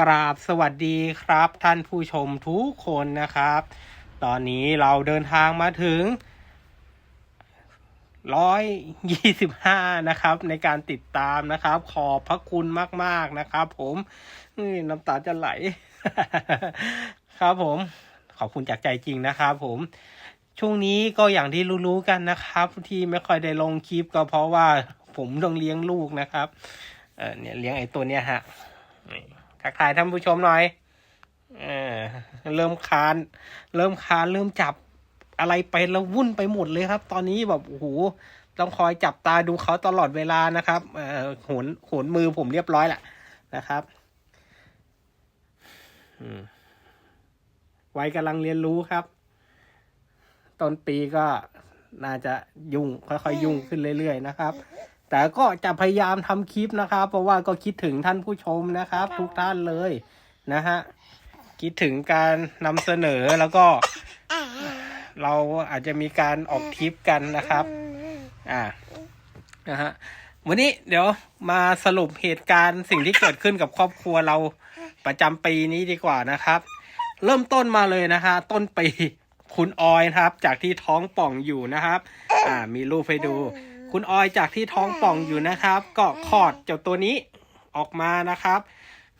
กราบสวัสดีครับ ท่านผู้ชมทุกคนนะครับ ตอนนี้เราเดินทางมาถึงร้อยยี่สิบห้านะครับ ในการติดตามนะครับ ขอบพระคุณมาก ๆ นะครับ ผมนี่น้ำตาจะไหล ครับผม ขอบคุณจากใจจริงนะครับ ผมช่วงนี้ก็อย่างที่รู้ๆกันนะครับ ที่ไม่ค่อยได้ลงคลิปก็เพราะว่าผมต้องเลี้ยงลูกนะครับ เออเนี่ยเลี้ยงไอ้ตัวเนี้ยฮะนี่ ทักทายท่านผู้ชมหน่อยเออเริ่มคาน เริ่มคานเริ่มจับอะไรไปแล้ววุ่นไปหมดเลยครับ ตอนนี้แบบโอ้โหต้องคอยจับตาดูเขาตลอดเวลานะครับเออโหนโหนมือผมเรียบร้อยแหละนะครับอืมวัยกำลังเรียนรู้ครับ ต้นปีก็น่าจะยุ่งค่อยๆยุ่งขึ้นเรื่อยๆนะครับ แต่ก็จะพยายามทำคลิปนะครับ เพราะว่าก็คิดถึงท่านผู้ชมนะครับ ทุกท่านเลยนะฮะคิดถึงการนำเสนอแล้วก็ เราอาจจะมีการออกทริปกันนะครับ อ่านะฮะวันนี้เดี๋ยวมาสรุปเหตุการณ์สิ่งที่เกิดขึ้นกับครอบครัวเราประจำปีนี้ดีกว่านะครับ เริ่มต้นมาเลยนะฮะต้นปีคุณออยนะครับ จากที่ท้องป่องอยู่นะครับ อ่า มีรูปให้ดู คุณออยจากที่ท้องป่องอยู่นะครับ ก็คลอดเจ้าตัวนี้ออกมานะครับ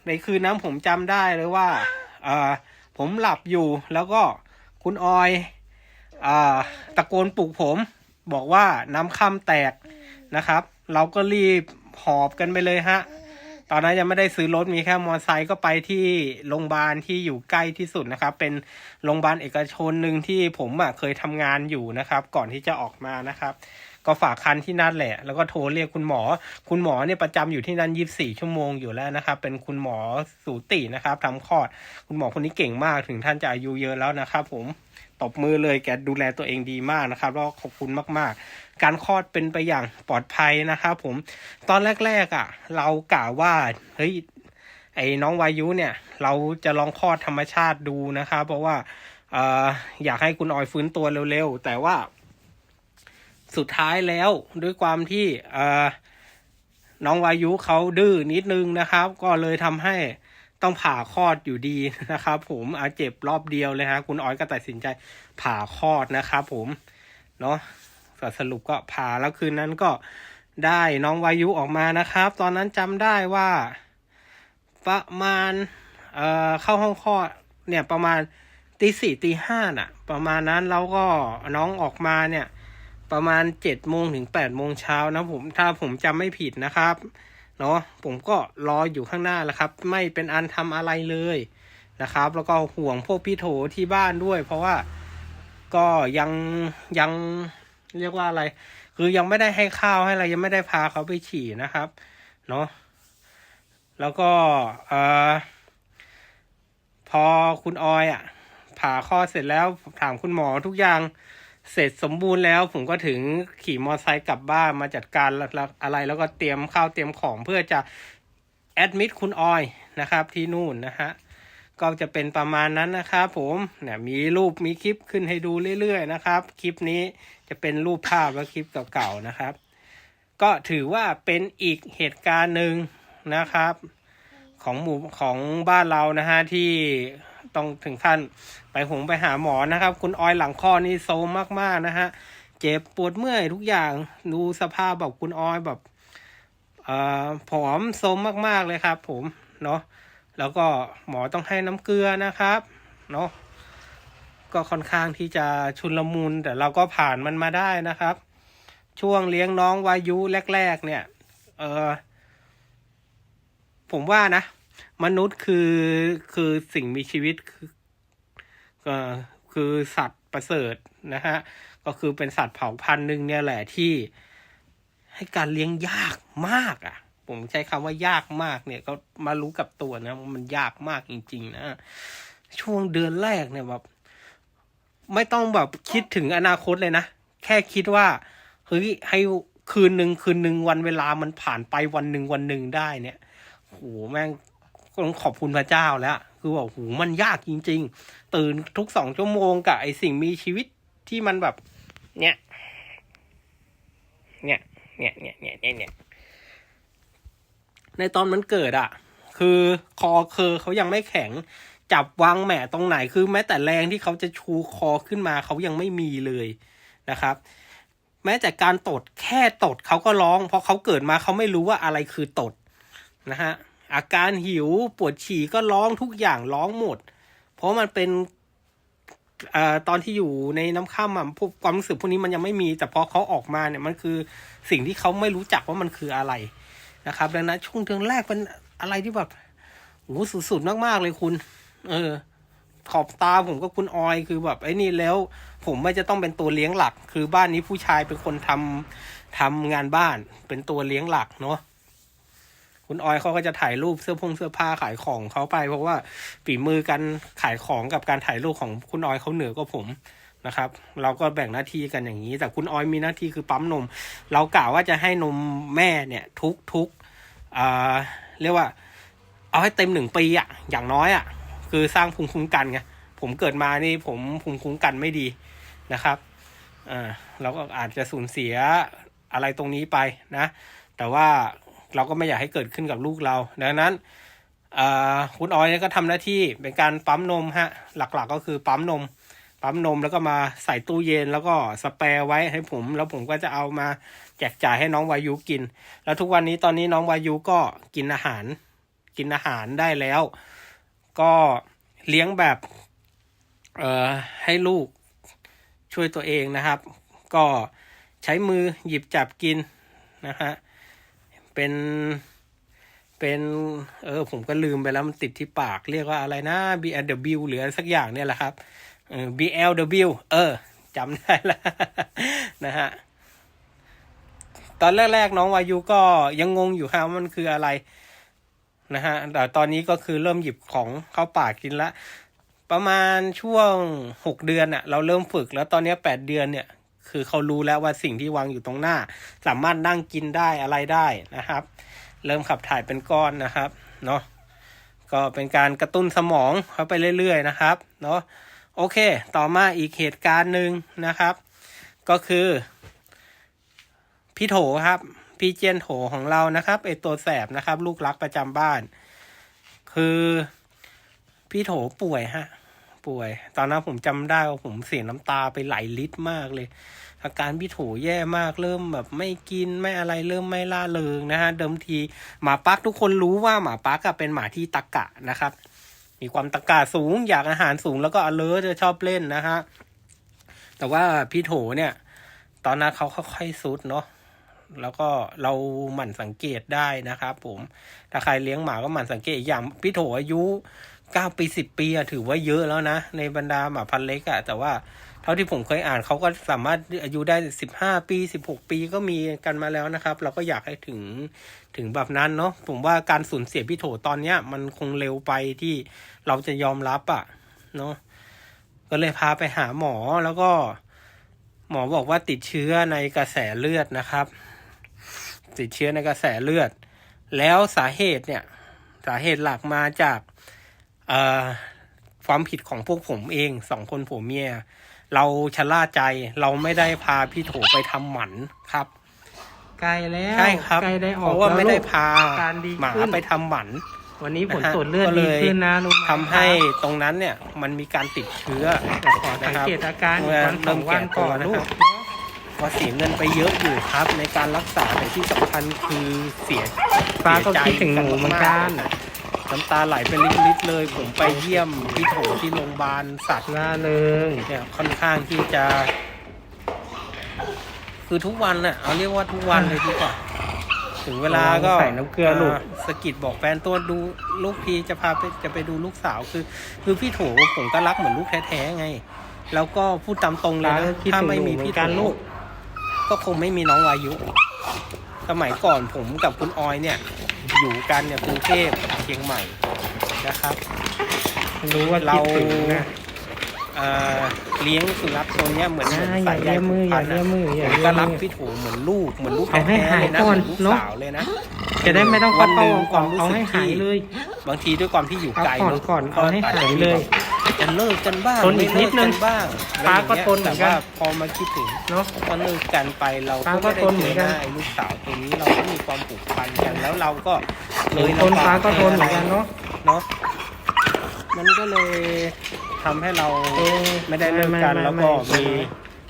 ในคืนนั้นผมจำได้เลยว่าเอ่อผมหลับอยู่แล้วก็คุณออยอ่าตะโกนปลุกผม บอกว่าน้ำค่ำแตกนะครับ เราก็รีบหอบกันไปเลยฮะตอนนั้นยังไม่ได้ซื้อรถมีแค่มอเตอร์ไซค์ก็ไปที่โรงพยาบาลที่อยู่ใกล้ที่สุดนะครับ เป็นโรงพยาบาลเอกชนหนึ่งที่ผมอะเคยทำงานอยู่นะครับ ก่อนที่จะออกมานะครับ ก็ฝากคันที่นั่นแหละ แล้วก็โทรเรียกคุณหมอ คุณหมอเนี่ยประจำอยู่ที่นั่นยี่บสี่ชั่วโมงอยู่แล้วนะครับ เป็นคุณหมอสูตินะครับทำคลอด คุณหมอคนนี้เก่งมากถึงท่านจะอายุเยอะแล้วนะครับ ผมตบมือเลยแกดูแลตัวเองดีมากนะครับแล้วขอบคุณมากๆ การคลอดเป็นไปอย่างปลอดภัยนะครับผมตอนแรกๆอะ เรากล่าวว่าเฮ้ยไอ้น้องวายุเนี่ย เราจะลองคลอดธรรมชาติดูนะครับ เพราะว่าอออยากให้คุณออยฟื้นตัวเร็วๆ แต่ว่า สุดท้ายแล้วด้วยความที่น้องวายุเขาดื้อนิดนึงนะครับ ก็เลยทำให้ต้องผ่าคลอดอยู่ดีนะครับ ผมอาเจ็บรอบเดียวเลยฮะคุณอ้อยก็ตัดสินใจผ่าคลอดนะครับ ผมเนาะสรุปก็ผ่าแล้วคืนนั้นก็ได้น้องวายุออกมานะครับ ตอนนั้นจำได้ว่าประมาณเอ่อเข้าห้องคลอดเนี่ยประมาณตีสี่ตีห้าน่ะ ประมาณนั้นแล้วก็น้องออกมาเนี่ย ประมาณเจ็ดโมงถึงแปดโมงเช้านะผมถ้าผมจำไม่ผิดนะครับเนาะผมก็รออยู่ข้างหน้าแล้วครับ ไม่เป็นอันทำอะไรเลยนะครับ แล้วก็ห่วงพวกพี่โถที่บ้านด้วย เพราะว่าก็ยังยังเรียกว่าอะไร คือยังไม่ได้ให้ข้าวให้อะไรยังไม่ได้พาเขาไปฉี่นะครับเนาะแล้วก็เออพอคุณออยอะผ่าคลอเสร็จแล้วถามคุณหมอทุกอย่าง เสร็จสมบูรณ์แล้วผมก็ถึงขี่มอเตอร์ไซค์กลับบ้านมาจัดการอะไรแล้วก็เตรียมข้าวเตรียมของเพื่อจะแอดมิดคุณออยนะครับที่นู่นนะฮะก็จะเป็นประมาณนั้นนะครับผมเนี่ยมีรูปมีคลิปขึ้นให้ดูเรื่อยๆนะครับ คลิปนี้จะเป็นรูปภาพและคลิปเก่าๆนะครับ ก็ถือว่าเป็นอีกเหตุการณ์หนึ่งนะครับ ของหมู่ของบ้านเรานะฮะที่ ต้องถึงขั้นไปหงไปหาหมอนะครับ คุณออยหลังคอนี่โซมมากๆนะฮะเจ็บปวดเมื่อยทุกอย่างดูสภาพแบบคุณออยแบบเอ่อผอมโซมมากๆเลยครับผมเนาะแล้วก็หมอต้องให้น้ำเกลือนะครับเนาะก็ค่อนข้างที่จะชุนลมุนแต่เราก็ผ่านมันมาได้นะครับ ช่วงเลี้ยงน้องวายุแรก ๆ เนี่ย เออผมว่านะ มนุษย์คือคือสิ่งมีชีวิตคือเอ่อคือสัตว์ประเสริฐนะฮะก็คือเป็นสัตว์เผ่าพันธุ์หนึ่งเนี่ยแหละที่ให้การเลี้ยงยากมากอะ ผมใช้คำว่ายากมากเนี่ยก็มารู้กับตัวนะมันยากมากจริง ๆ นะช่วงเดือนแรกเนี่ยแบบไม่ต้องแบบคิดถึงอนาคตเลยนะ แค่คิดว่าเฮ้ยให้คืนหนึ่งคืนหนึ่งวันเวลามันผ่านไปวันหนึ่งวันหนึ่งได้เนี่ยโหแม่ง ต้องขอบคุณพระเจ้าแล้ว คือว่าโหมันยากจริง ๆ ตื่นทุกสองชั่วโมงกับไอสิ่งมีชีวิตที่มันแบบ เนี่ย เนี่ย เนี่ย เนี่ย เนี่ยเนี่ย ในตอนมันเกิดอะคือคอเคอเขายังไม่แข็ง จับวางแหมะตรงไหน คือแม้แต่แรงที่เขาจะชูคอขึ้นมาเขายังไม่มีเลยนะครับ แม้แต่การตดแค่ตดเขาก็ร้อง เพราะเขาเกิดมาเขาไม่รู้ว่าอะไรคือตดนะฮะ อาการหิวปวดฉี่ก็ร้องทุกอย่างร้องหมด เพราะมันเป็นอตอนที่อยู่ในน้ำข้ามอะพวกความรู้สึกพวกนี้มันยังไม่มี แต่พอเขาออกมาเนี่ยมันคือสิ่งที่เขาไม่รู้จักว่ามันคืออะไรนะครับดังนั้นช่วงเดือนแรกเป็นอะไรที่แบบโหสุดๆมากๆเลยคุณ เออ ขอบตาผมก็คุณออยคือแบบไอ้นี่แล้ว ผมไม่จะต้องเป็นตัวเลี้ยงหลัก คือบ้านนี้ผู้ชายเป็นคนทำทำงานบ้านเป็นตัวเลี้ยงหลักเนาะ คุณออยเขาก็จะถ่ายรูปเสื้อพงเสื้อผ้าขายของเขาไป เพราะว่าฝีมือการขายของกับการถ่ายรูปของคุณออยเขาเหนือกว่าผมนะครับ เราก็แบ่งหน้าที่กันอย่างนี้ แต่คุณออยมีหน้าที่คือปั๊มนม เรากล่าวว่าจะให้นมแม่เนี่ยทุกทุกอ่าเรียกว่า เอาให้เต็มหนึ่งปีอะอย่างน้อยอะคือสร้างภูมิคุ้มกันไงผมเกิดมานี่ผมภูมิคุ้มกันไม่ดีนะครับอ่าเราก็อาจจะสูญเสียอะไรตรงนี้ไปนะ แต่ว่า เราก็ไม่อยากให้เกิดขึ้นกับลูกเรา ดังนั้นคุณออยก็ทำหน้าที่เป็นการปั๊มนมฮะหลักๆก็คือปั๊มนม ปั๊มนมแล้วก็มาใส่ตู้เย็นแล้วก็สเปรย์ไว้ให้ผม แล้วผมก็จะเอามาแจกจ่ายให้น้องวายุกิน แล้วทุกวันนี้ตอนนี้น้องวายุก็กินอาหาร กินอาหารได้แล้ว ก็เลี้ยงแบบเอ่อให้ลูกช่วยตัวเองนะครับ ก็ใช้มือหยิบจับกินนะฮะ เป็นเป็นเออผมก็ลืมไปแล้วมันติดที่ปากเรียกว่าอะไรนะ BLW หรืออะไรสักอย่างเนี่ยแหละครับ BLW เออจำได้แล้วนะฮะตอนแรกๆน้องวายุก็ยังงงอยู่ครับมันคืออะไรนะฮะแต่ตอนนี้ก็คือเริ่มหยิบของเข้าปากกินละประมาณช่วงหกเดือนอะเราเริ่มฝึกแล้วตอนนี้แปดเดือนเนี่ย คือเขารู้แล้วว่าสิ่งที่วางอยู่ตรงหน้า สามารถนั่งกินได้อะไรได้นะครับ เริ่มขับถ่ายเป็นก้อนนะครับเนาะก็เป็นการกระตุ้นสมองเข้าไปเรื่อยๆนะครับเนาะโอเค ต่อมาอีกเหตุการณ์หนึ่งนะครับ ก็คือ พี่โถครับ พี่เจียนโถของเรานะครับไอตัวแสบนะครับ ลูกรักประจำบ้าน คือพี่โถป่วยฮะ ป่วย ตอนนั้นผมจำได้ว่าผมเสียน้ำตาไปหลายลิตรมากเลย อาการพี่โถแย่มากเริ่มแบบไม่กินไม่อะไรเริ่มไม่ล่าเริงนะฮะเดิมทีหมาปักทุกคนรู้ว่าหมาปักเป็นหมาที่ตะกะนะครับ มีความตะกะสูงอยากอาหารสูงแล้วก็อเลอจะชอบเล่นนะฮะแต่ว่าพี่โถเนี่ย ตอนนั้นเขาค่อยๆซุดเนาะแล้วก็เราหมั่นสังเกตได้นะครับผม ถ้าใครเลี้ยงหมาก็หมั่นสังเกตอีกอย่างพี่โถอายุ เก้าปีสิบปีอะถือว่าเยอะแล้วนะ ในบรรดาหมาพันเล็กอะแต่ว่าเท่าที่ผมเคยอ่านเขาก็สามารถอายุได้สิบห้าปีสิบหกปีก็มีกันมาแล้วนะครับ เราก็อยากให้ถึงถึงแบบนั้นเนาะผมว่าการสูญเสียพี่โถตอนเนี้ย มันคงเร็วไปที่เราจะยอมรับอะเนาะก็เลยพาไปหาหมอแล้วก็ หมอบอกว่าติดเชื้อในกระแสเลือดนะครับ ติดเชื้อในกระแสเลือด แล้วสาเหตุเนี่ย สาเหตุหลักมาจาก ความผิดของพวกผมเองสองคนผัวเมีย เราชะล่าใจเราไม่ได้พาพี่โถไปทำหมันครับใกล้แล้วใช่ครับใกล้ได้อเพอกราะว่าไม่ได้พาแล้วลูกการดีหมาขึ้นไปทำหมันวันนี้ผลนะฮะตรวจเลือดก็เลดียขึ้นนะรู้ไหมทำให้ตรงนั้นเนี่ยมันมีการติดเชื้อแต่ขอสังเกตอาการอีกวันสองวันก่อนลูกก็เสียเงินไปเยอะอยู่ครับ ในการรักษาแต่ที่สำคัญคือเสียป้าก็เสียใจคิดถึงหนูเหมือนกัน น้ำตาไหลเป็นลิตรๆเลย ผมไปเยี่ยมพี่โถที่โรงพยาบาลสัตว์ล่าเริงเนี่ยค่อนข้างที่จะ คือทุกวันน่ะเอาเรียกว่าทุกวันเลยดีกว่า ถึงเวลาก็ใส่น้ำเกลือลูกาสะกิดบอกแฟนตัวดูลูกพีจะพาไปจะไปดูลูกสาวคือ คือพี่โถผมก็รักเหมือนลูกแท้ๆไง แล้วก็พูดตามตรงเลยป้าก็นะคิดถ้าถึงไม่หนูมีเหมือพี่นโถกันลูก ก็คงไม่มีน้องวายุ สมัยก่อนผมกับคุณออยเนี่ย อยู่กันเนี่ยกรุงเทพกับเชียงใหม่นะครับรู้ว่าเราคิดถึงนะเอ่อเลี้ยงสุนัขตัวเนี้ยเหมือนอ่าเหมือนอย่าสายใยเลี้ยผูมืกออพัย่านเลี้ยนะมืออย่าผมเลี้ยก็รักมือพี่โถเหมือนลูกเหมือนลูกเอาให้แท้ๆเลยนะหายก่เหอมืนอนลูกเนอะ สาวเลยนะ จะได้ไม่ต้องวันเข้าหนึ่งความรู้เอาสึกให้หายที่เลย บางทีด้วยความที่อยู่เอาไกลก่อนเนอะก่อนเอาให้จจะหายมีเลย จะเลิกกันบ้างทนอีกนิดนึงไม่เลิกับ้างฟ้าก็อะไรทนเหมืแต่อนกันว่าพอมาคิดถึงเนาะ ก็เลิกกันไปเราฟ้าก็ก็ไม่ได้ทนเหมืเจออนหกันน้าไอ้ลูกสาวตัวนี้เราก็มีความผูกพันกันแล้วเราก็เลยทนลำบฟ้าก็ทนเหมือนกันเนาะ เนาะมันก็เลยทำให้เราเออไม่ได้เลิกกันไม่ไม่แล้วก็ไม่มี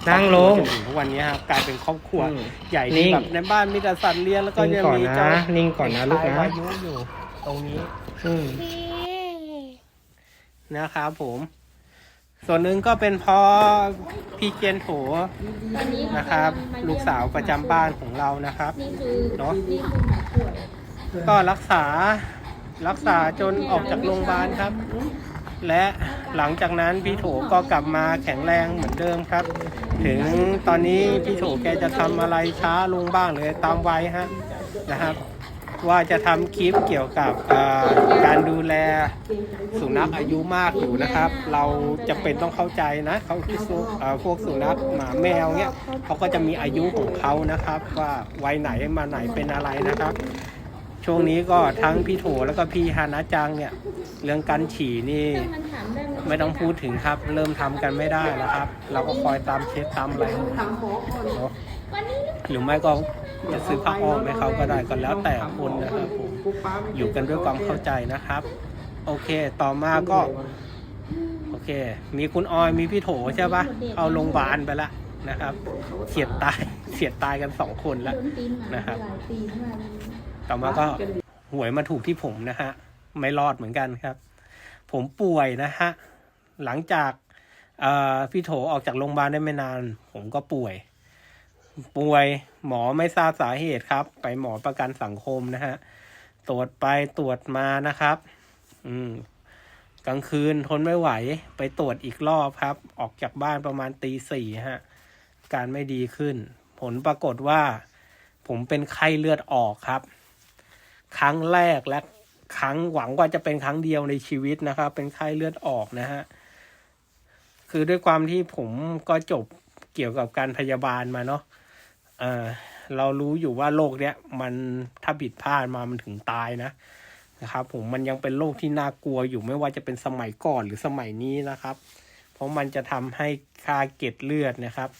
นั่งลงจนถึงทุกวันนี้ครับกลายเป็นครอบครัวอืมใหญ่นิ่ที่ง แบบในบ้านมีแต่สัตว์เลี้ยงแล้วก็นิ่งยังก่อนมีนะ เจ้านิ่งก่อนนะลูกชายนะวายุอยู่ตรงนี้ อืม นะครับผม ส่วนหนึ่งก็เป็นเพราะพี่เจนโถวันนี้นะครับลูกสาวประจำบ้านของเรานะครับ นี่คือเนอะ นี่คือหมาป่วยก็รักษารักษาจนออกจากโรงพยาบาลครับ และหลังจากนั้นพี่โถก็กลับมาแข็งแรงเหมือนเดิมครับ ถึงตอนนี้พี่โถแกจะทำอะไรช้าลงบ้างเลยตามวัยฮะนะครับ ว่าจะทำคลิปเกี่ยวกับเอ่อการดูแลสุนัขอายุมากอยู่นะครับ เราจะเป็นต้องเข้าใจนะเขาคือสุเอ่อพวกสุนัขหมาแมวเนี่ยเขาก็จะมีอายุของเขานะครับ ว่าวัยไหนมาไหนเป็นอะไรนะครับ ช่วงนี้ก็ทั้งพี่โถแล้วก็พี่ฮานะจังเนี่ยเรื่องการฉี่นี่ถ้ามันถามได้นไม่ต้องพูดถึงครับ เริ่มทำกันไม่ได้แล้วครับ เราก็คอยตามเช็ดตามอะไรเนอะวันนี้หรือไม่ก็ จะซื้อผ้าอ้อมให้เขาก็ได้ก็แล้วแต่คนนะครับผมอยู่กันด้วยความเข้าใจนะครับ โอเคต่อมาก็ โอเค มีคุณออยมีพี่โถใช่ปะเข้าโรงพยาบาลไปล้วนะครับเฉียดตายเฉียดตายกันสองคนแล้วนะครับต่อมาก็หวยมาถูกที่ผมนะฮะไม่รอดเหมือนกันครับ ผมป่วยนะฮะหลังจากพี่โถออกจากโรงพยาบาลได้ไม่นาน ผมก็ป่วย ป่วยหมอไม่ทราบสาเหตุครับ ไปหมอประกันสังคมนะฮะตรวจไปตรวจมานะครับ อืม กลางคืนทนไม่ไหว ไปตรวจอีกรอบครับ ออกจากบ้านประมาณตีสี่ฮะ การไม่ดีขึ้น ผลปรากฏว่า ผมเป็นไข้เลือดออกครับ ครั้งแรกและครั้งหวังว่าจะเป็นครั้งเดียวในชีวิตนะครับ เป็นไข้เลือดออกนะฮะ คือด้วยความที่ผมก็จบเกี่ยวกับการพยาบาลมาเนาะ เออเรารู้อยู่ว่าโรคเนี้ยมันถ้าผิดพลาดมามันถึงตายนะนะครับ ผมมันยังเป็นโรคที่น่ากลัวอยู่ไม่ว่าจะเป็นสมัยก่อนหรือสมัยนี้นะครับ เพราะมันจะทำให้ค่าเกล็ดเลือดนะครับ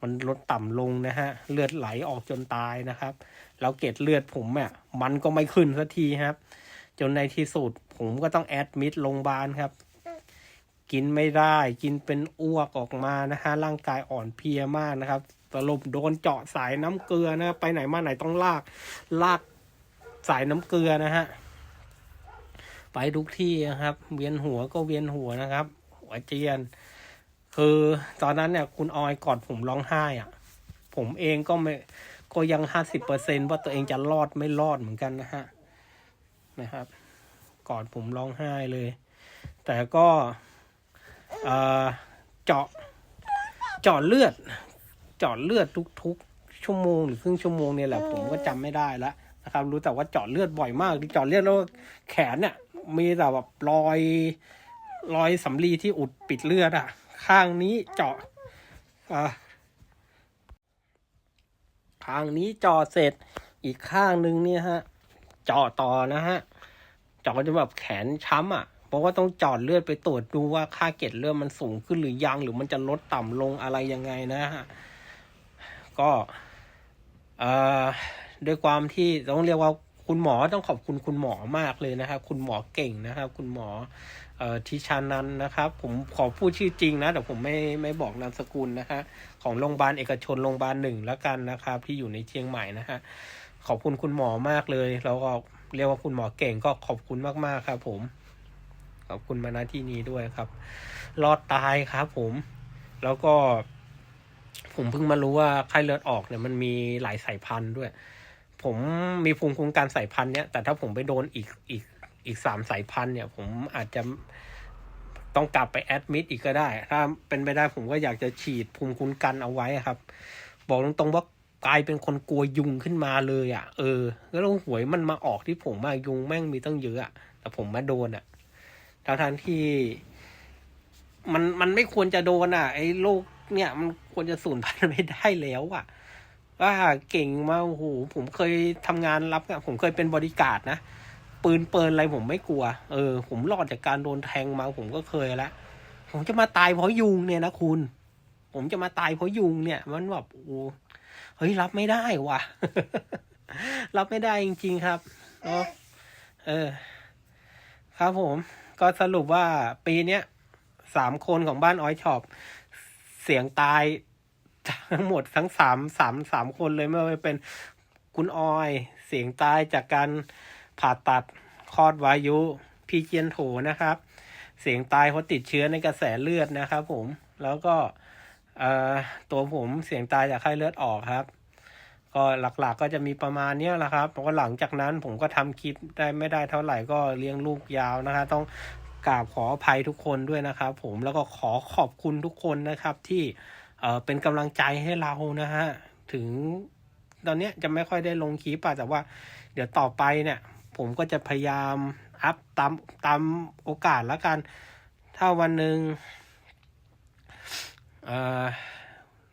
มันลดต่ำลงนะฮะเลือดไหลออกจนตายนะครับ แล้วเกล็ดเลือดผมอะมันก็ไม่ขึ้นสักทีครับ จนในที่สุดผมก็ต้องแอดมิดโรงพยาบาลครับกินไม่ได้กินเป็นอ้วกออกมานะฮะร่างกายอ่อนเพลียมากนะครับ สรุปโดนเจาะสายน้ำเกลือนะ ไปไหนมาไหนต้องลากลากสายน้ำเกลือนะฮะ ไปทุกที่นะครับ เวียนหัวก็เวียนหัวนะครับ หัวเจียน คือตอนนั้นเนี่ย คุณออยกอดผมร้องไห้อะ ผมเองก็ไม่ก็ยังห้าสิบเปอร์เซ็นว่าตัวเองจะรอดไม่รอดเหมือนกันนะฮะนะครับ กอดผมร้องไห้เลย แต่ก็เจาะเจาะเลือด เจาะเลือดทุกๆ ชั่วโมงหรือครึ่งชั่วโมงเนี่ยแหละผมก็จำไม่ได้แล้วนะครับ รู้แต่ว่าเจาะเลือดบ่อยมากที่เจาะเลือดแล้วแขนเนี่ยมีแต่แบบรอยรอยสำลีที่อุดปิดเลือดอะ ข้างนี้เจาะอ่าข้างนี้เจาะเสร็จอีกข้างนึงเนี่ยฮะเจาะต่อนะฮะเจาะจนแบบแขนช้ำอะเพราะว่าต้องเจอดเลือดไปตรวจดูว่าค่าเกล็ดเลือดมันสูงขึ้นหรือยัง หรือมันจะลดต่ำลงอะไรยังไงนะฮะ ก็เอ่อด้วยความที่ต้องเรียกว่าคุณหมอต้องขอบคุณคุณหมอมากเลยนะครับ คุณหมอเก่งนะครับ คุณหมอเอ่อทิชานันนะครับ ผมขอพูดชื่อจริงนะแต่ผมไม่ไม่บอกนามสกุลนะฮะของโรงพยาบาลเอกชนโรงพยาบาลหนึ่งแล้วกันนะครับ ที่อยู่ในเชียงใหม่นะฮะขอบคุณคุณหมอมากเลย แล้วก็เรียกว่าคุณหมอเก่งก็ขอบคุณมากๆครับ ผม ขอบคุณมาณที่นี้ด้วยครับ รอดตายครับ ผม แล้วก็ ผมเพิ่งมารู้ว่าไข้เลือดออกเนี่ยมันมีหลายสายพันธุ์ด้วย ผมมีภูมิคุ้มกันสายพันธุ์เนี้ยแต่ถ้าผมไปโดนอีกอีกอีกสามสายพันธุ์เนี่ย ผมอาจจะต้องกลับไปแอดมิดอีกก็ได้ ถ้าเป็นไปได้ผมก็อยากจะฉีดภูมิคุ้มกันเอาไว้ครับ บอกตรงๆว่ากลายเป็นคนกลัวยุงขึ้นมาเลยอะ เออ แล้วหวยมันมาออกที่ผมมายุงแม่งมีตั้งเยอะอะแต่ผมมาโดนอะทั้งทที่ มันมันไม่ควรจะโดนอะ ไอ้โรค เนี่ย มันควรจะสูญพันธุ์ไม่ได้แล้วอะว่าเก่งมาโอ้โหผมเคยทำงานรับงานผมเคยเป็นบริการนะปืนเปินอะไรผมไม่กลัว เออ ผมรอดจากการโดนแทงมาผมก็เคยแล้วผมจะมาตายเพราะยุงเนี่ยนะคุณ ผมจะมาตายเพราะยุงเนี่ย มันแบบโอ้เฮ้ยรับไม่ได้ว่ะ รับไม่ได้จริง ๆครับเนาะเออ ครับผม ก็สรุปว่าปีเนี้ยสามคนของบ้านออยช็อป เสียงตายทั้งหมดทั้งสามสามสามคนเลยไม่ว่าจะเป็นคุณออย เสียงตายจากการผ่าตัดคลอดวายุ พี่เจียนโถนะครับ เสียงตายเพราะติดเชื้อในกระแสเลือดนะครับผมแล้วก็ตัวผมเสียงตายจากไข้เลือดออกครับ ก็หลักๆก็จะมีประมาณนี้แหละครับเพราะว่าหลังจากนั้นผมก็ทำคลิปได้ไม่ได้เท่าไหร่ก็เลี้ยงลูกยาวนะครับต้อง กราบขออภัยทุกคนด้วยนะครับผมแล้วก็ขอขอบคุณทุกคนนะครับที่เป็นกำลังใจให้เรานะฮะถึงตอนนี้จะไม่ค่อยได้ลงคลิปอะแต่ว่าเดี๋ยวต่อไปเนี่ย ผมก็จะพยายามอัพตามตามโอกาสล้วกัน ถ้าวันหนึ่ง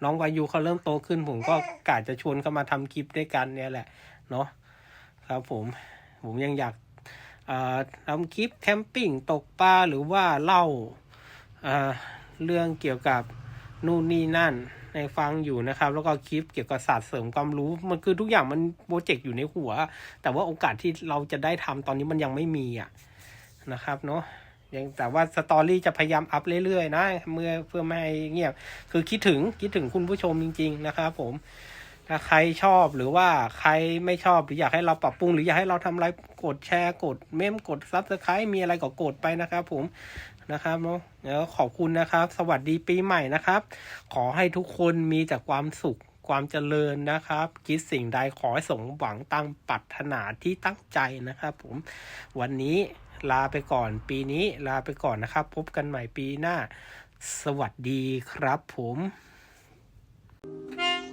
น้องวายุเขาเริ่มโตขึ้น ผมก็กะจะชวนเขามาทำคลิปด้วยกันเนี่ยแหละ เนาะครับผมผมยังอยาก ทำคลิปแคมปิ้งตกปลาหรือว่าเล่าเรื่องเกี่ยวกับนู่นนี่นั่นในฟังอยู่นะครับ แล้วก็คลิปเกี่ยวกับศาสตร์เสริมความรู้ มันคือทุกอย่างมันโปรเจกต์อยู่ในหัว แต่ว่าโอกาสที่เราจะได้ทำตอนนี้มันยังไม่มีอะนะครับเนาะยังแต่ว่าสตอรี่จะพยายามอัพเรื่อยๆนะเมื่อเพื่อไม่ให้เงียบคือคิดถึงคิดถึงคุณผู้ชมจริง ๆ นะครับผม ถ้าใครชอบหรือว่าใครไม่ชอบหรืออยากให้เราปรับปรุง หรืออยากให้เราทำอะไรกดแชร์กดเมมกดซับสไครต์มีอะไรก็กดไปนะครับ ผมนะครับเนาะแล้วขอบคุณนะครับ สวัสดีปีใหม่นะครับ ขอให้ทุกคนมีแต่ความสุขความเจริญนะครับ คิดสิ่งใดขอให้สมหวังตั้งปรารถนาที่ตั้งใจนะครับ ผมวันนี้ลาไปก่อนปีนี้ลาไปก่อนนะครับ พบกันใหม่ปีหน้า สวัสดีครับผม Thank